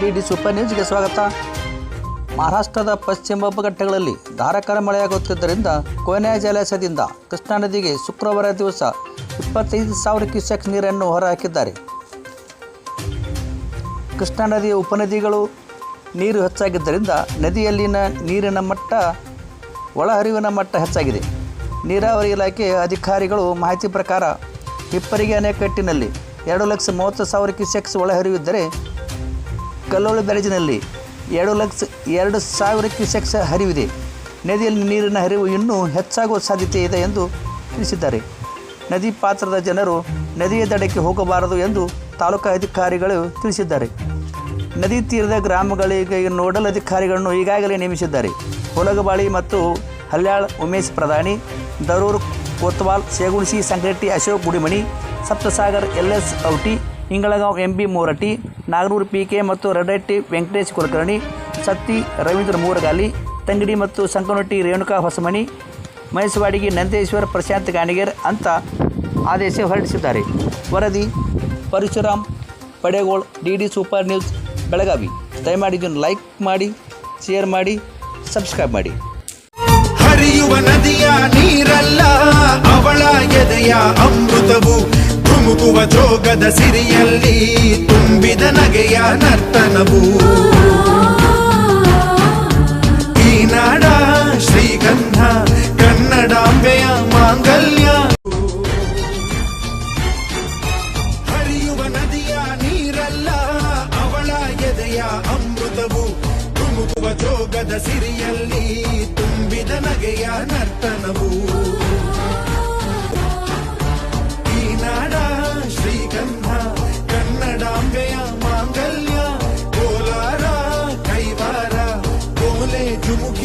D D super ನ್ಯೂಸ್ಗೆ ಸ್ವಾಗತ. ಮಹಾರಾಷ್ಟ್ರದ ಪಶ್ಚಿಮ ಘಟ್ಟಗಳಲ್ಲಿ ಧಾರಾಕಾರ ಮಳೆಯಾಗುತ್ತಿದ್ದರಿಂದ ಕೊನೆಯ ಜಲಾಶಯದಿಂದ ಕೃಷ್ಣಾ ನದಿಗೆ ಶುಕ್ರವಾರ ದಿವಸ ಇಪ್ಪತ್ತೈದು ಸಾವಿರ ಕ್ಯೂಸೆಕ್ ನೀರನ್ನು ಹೊರಹಾಕಿದ್ದಾರೆ. ಕೃಷ್ಣಾ ನದಿಯ ಉಪನದಿಗಳು ನೀರು ಹೆಚ್ಚಾಗಿದ್ದರಿಂದ ನದಿಯಲ್ಲಿನ ನೀರಿನ ಮಟ್ಟ, ಒಳಹರಿವಿನ ಮಟ್ಟ ಹೆಚ್ಚಾಗಿದೆ. ನೀರಾವರಿ ಇಲಾಖೆ ಅಧಿಕಾರಿಗಳು ಮಾಹಿತಿ ಪ್ರಕಾರ ಹಿಪ್ಪರಿಗೆ ಅಣೆಕಟ್ಟಿನಲ್ಲಿ ಎರಡು ಲಕ್ಷ ಮೂವತ್ತು ಸಾವಿರ ಕ್ಯೂಸೆಕ್ಸ್ ಒಳಹರಿವಿದ್ದರೆ ಕಲ್ಲೋಳು ಬ್ಯಾರೇಜಿನಲ್ಲಿ ಎರಡು ಲಕ್ಷ ಎರಡು ಸಾವಿರ ಕ್ಯೂಸೆಕ್ಸ್ ಹರಿವಿದೆ. ನದಿಯಲ್ಲಿ ನೀರಿನ ಹರಿವು ಇನ್ನೂ ಹೆಚ್ಚಾಗುವ ಸಾಧ್ಯತೆ ಇದೆ ಎಂದು ತಿಳಿಸಿದ್ದಾರೆ. ನದಿ ಪಾತ್ರದ ಜನರು ನದಿಯ ದಡಕ್ಕೆ ಹೋಗಬಾರದು ಎಂದು ತಾಲೂಕಾ ಅಧಿಕಾರಿಗಳು ತಿಳಿಸಿದ್ದಾರೆ. ನದಿ ತೀರದ ಗ್ರಾಮಗಳಿಗೆ ನೋಡಲ್ ಅಧಿಕಾರಿಗಳನ್ನು ಈಗಾಗಲೇ ನೇಮಿಸಿದ್ದಾರೆ. ಹೊಲಗಬಾಳಿ ಮತ್ತು ಹಲ್ಯಾಳ್ ಉಮೇಶ್ ಪ್ರಧಾನಿ, Darur Kotwal, ಸೇಗುಣಿಸಿ Sankatti Ashok Gudimani, Saptasagar L S Auti Ingalgaon M B Murati Naganur P K ಮತ್ತು ರಡಟ್ಟಿ ವೆಂಕಟೇಶ್ ಕುಲಕರ್ಣಿ, ಸತ್ತಿ ರವೀಂದ್ರ ಮೂರಗಾಲಿ, ತಂಗಡಿ ಮತ್ತು ಸಂಕನೊಟ್ಟಿ ರೇಣುಕಾ ಹೊಸಮಣಿ ಮೈಸವಾಡಿಗೆ ನಂದೇಶ್ವರ್ ಪ್ರಶಾಂತ್ ಗಾಣಿಗೇರ್ ಅಂತ ಆದೇಶ ಹೊರಡಿಸಿದ್ದಾರೆ. ವರದಿ, Parshuram Padegol, D D super news, Belagavi. ದಯಮಾಡಿ ಇದನ್ನು ಲೈಕ್ ಮಾಡಿ, ಶೇರ್ ಮಾಡಿ, ಸಬ್ಸ್ಕ್ರೈಬ್ ಮಾಡಿ. ಹರಿಯುವ ನದಿಯ ನೀರಲ್ಲ, ಅವಳ ಎದೆಯ ಅಮೃತವು ಧುಮುಕುವ ಜೋಗದ ಸಿರಿಯಲ್ಲಿ ತುಂಬಿದ ನಗೆಯ ನರ್ತನವು. ಈ ನಾಡ ಶ್ರೀಗಂಧ, ಕನ್ನಡಾಂಬೆಯ ಮಾಂಗಲ್ಯ. ಹರಿಯುವ ನದಿಯ ನೀರಲ್ಲ ಅವಳ ಎದೆಯ ಅಮೃತವು. ತುಮುಕುವ ಜೋಗದ ಸಿರಿಯಲ್ಲಿ ತುಂಬಿದ ನಗೆಯ ನರ್ತನವು. You.